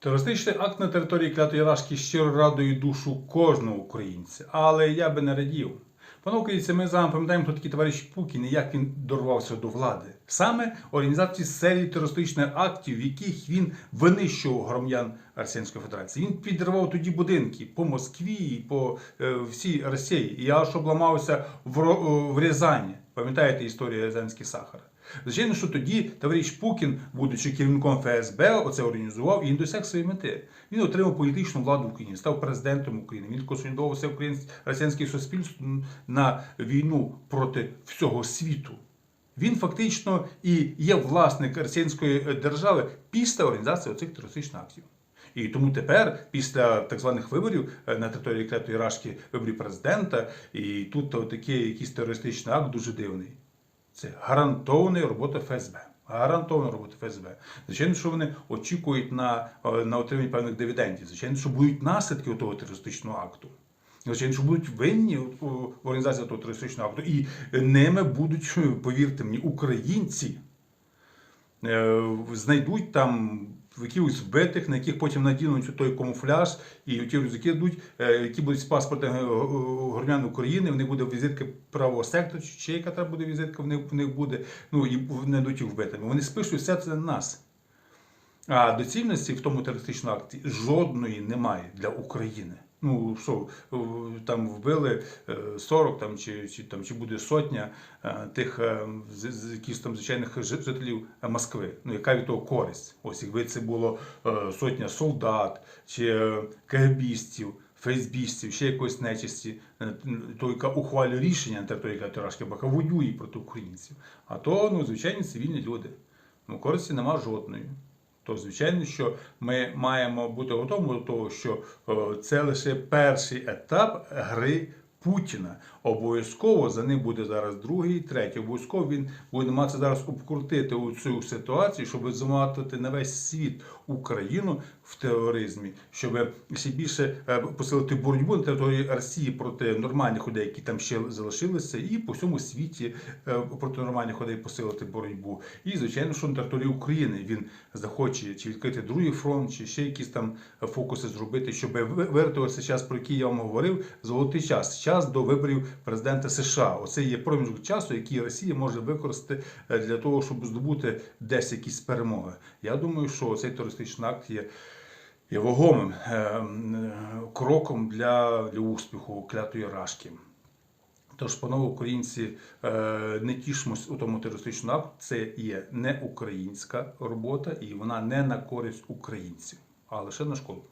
Терористичний акт на території клятої Рашки щиро радує душу кожного українця, але я би не радів. Пане ми з вами пам'ятаємо, хто такий товариш Пукін і як він дорвався до влади. Саме організації серії терористичних актів, в яких він винищував громадян Російської Федерації. Він підривав тоді будинки по Москві, і по е, всій Росії. Я аж обламався в, в Рязані. Пам'ятаєте історію Рязанський сахар? Звичайно, що тоді товариш Пукін, будучи керівником ФСБ, оце організував і він досяг своєї мети. Він отримав політичну владу в Україні, став президентом України. Він консолідував все українське російське суспільство на війну проти всього світу. Він фактично і є власник російської держави після організації оцих терористичних актів. І тому тепер, після так званих виборів е, на території Клятої Рашки, виборів президента, і тут такий якийсь терористичний акт дуже дивний. Це гарантована робота ФСБ. Гарантована робота ФСБ. Звичайно, що вони очікують на, е, на отримання певних дивідендів. Звичайно, що будуть наслідки того терористичного акту. Звичайно, що будуть винні в організації того терористичного акту. І ними будуть, повірте мені, українці е, знайдуть там якихось вбитих, на яких потім надінуть той камуфляж, і ті рюкзаки йдуть, е, які будуть з паспортами громадян України, в них буде візитка правого сектору, чи яка там буде візитка, в них, в них буде, ну і не дадуть їх вбитими. Вони спишуть все це на нас. А доцільності в тому терористичному акті жодної немає для України. Ну що, е, там вбили е, 40 там, чи, чи, там, чи буде сотня е, тих е, якихось там звичайних жителів е, Москви. Ну, яка від того користь? Ось якби це було е, сотня солдат, чи е, КГБістів, фейсбістів, ще якоїсь нечисті, е, то, яка ухвалює рішення на території Катерашки, яка воює проти українців. А то, ну, звичайні цивільні люди. Ну, користі нема жодної. То звичайно, що ми маємо бути готовими до того, що е, це лише перший етап гри Путіна. Обов'язково за ним буде зараз другий, третій. Обов'язково він буде намагатися зараз обкрутити у цю ситуацію, щоб заматити на весь світ Україну в тероризмі, щоб ще більше е, посилити боротьбу на території Росії проти нормальних людей, які там ще залишилися, і по всьому світі е, проти нормальних людей посилити боротьбу. І звичайно, що на території України він захоче чи відкрити другий фронт, чи ще якісь там фокуси зробити, щоб цей час, про який я вам говорив, золотий час, час до виборів президента США. Оце є проміжок часу, який Росія може використати е, для того, щоб здобути десь якісь перемоги. Я думаю, що цей терористичний акт є. Є вагомим е, кроком для, для успіху клятої рашки. Тож, панове українці, е, не тішимось у тому терористичному акті. Це є не українська робота, і вона не на користь українців, а лише на шкоду.